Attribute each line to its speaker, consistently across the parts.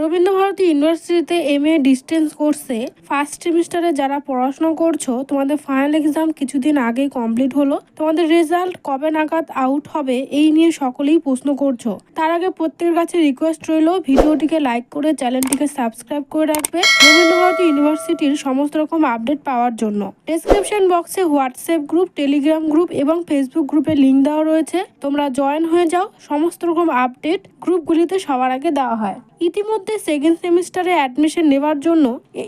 Speaker 1: রবীন্দ্রভারতী ইউনিভার্সিটিতে M A distance কোর্সে first সেমিস্টারে যারা পড়াশোনা করছ, তোমাদের ফাইনাল এক্সাম কিছুদিন আগেই কমপ্লিট হলো। তোমাদের রেজাল্ট কবে নাগাদ আউট হবে, এই নিয়ে সকলেই প্রশ্ন করছ। তার আগে প্রত্যেকের কাছে রিকোয়েস্ট রইল, ভিডিওটিকে লাইক করে চ্যানেলটিকে সাবস্ক্রাইব করে রাখবে রবীন্দ্রভারতী ইউনিভার্সিটির সমস্ত রকম আপডেট পাওয়ার জন্য। ডেসক্রিপশন বক্সে হোয়াটসঅ্যাপ গ্রুপ টেলিগ্রাম গ্রুপ এবং ফেসবুক গ্রুপে লিঙ্ক দেওয়া রয়েছে। তোমরা জয়েন হয়ে যাও, সমস্ত রকম আপডেট গ্রুপগুলিতে সবার আগে দেওয়া হয়। ইতিমধ্যে সেকেন্ড সেমিস্টারে অ্যাডমিশন নেওয়ার জন্য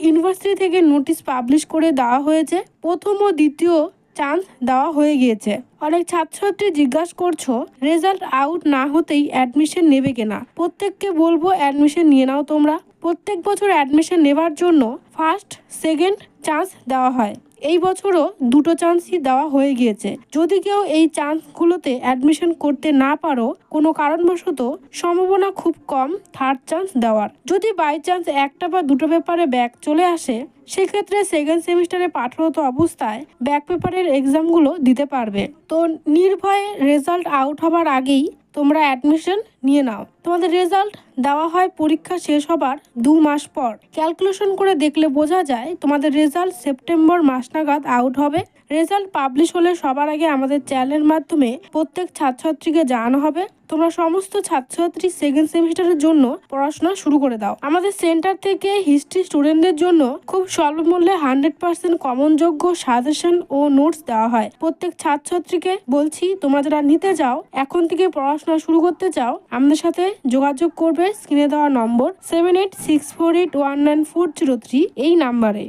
Speaker 1: ইউনিভার্সিটি থেকে নোটিশ পাবলিশ করে দেওয়া হয়েছে। প্রথম ও দ্বিতীয় চান্স দেওয়া হয়ে গিয়েছে। অনেক ছাত্রছাত্রী জিজ্ঞাসা করছ রেজাল্ট আউট না হতেই অ্যাডমিশন নেবে কিনা? প্রত্যেককে বলব অ্যাডমিশন নিয়ে নাও তোমরা। প্রত্যেক বছর অ্যাডমিশন নেওয়ার জন্য ফার্স্ট সেকেন্ড চান্স দেওয়া হয়। এই বছরও দুটো চান্সই দেওয়া হয়ে গিয়েছে। যদি কেউ এই চান্সগুলোতে অ্যাডমিশন করতে না পারো, কোনো কারণবশত সম্ভাবনা খুব কম থার্ড চান্স দেওয়ার। যদি বাই চান্স একটা বা দুটো পেপারে ব্যাক চলে আসে, সেক্ষেত্রে সেকেন্ড সেমিস্টারে পাঠরত অবস্থায় ব্যাক পেপারের এক্সামগুলো দিতে পারবে। তো নির্ভয়ে রেজাল্ট আউট হবার আগেই তোমরা অ্যাডমিশন নিয়ে নাও। তোমাদের রেজাল্ট দেওয়া হয় পরীক্ষা শেষ হবার দু মাস পর। ক্যালকুলেশন করে দেখলে বোঝা যায় তোমাদের রেজাল্ট সেপ্টেম্বর মাস নাগাদ আউট হবে। রেজাল্ট পাবলিশ হলে সবার আগে আমাদের চ্যানেলের মাধ্যমে প্রত্যেক ছাত্রছাত্রীকে জানানো হবে। তোমরা সমস্ত ছাত্রছাত্রী সেকেন্ড সেমিস্টারের জন্য পড়াশোনা শুরু করে দাও। আমাদের সেন্টার থেকে হিস্ট্রি স্টুডেন্টদের জন্য খুব স্বল্প মূল্যে হান্ড্রেড পার্সেন্ট কমনযোগ্য সাজেশন ও নোটস দেওয়া হয়। প্রত্যেক ছাত্রছাত্রীকে বলছি, তোমরা যারা নিতে যাও এখন থেকে পড়াশোনা শুরু করতে চাও, আমাদের সাথে যোগাযোগ করবে। স্ক্রিনে দেওয়া number seven eight six four eight one nine four zero three এই নাম্বারে।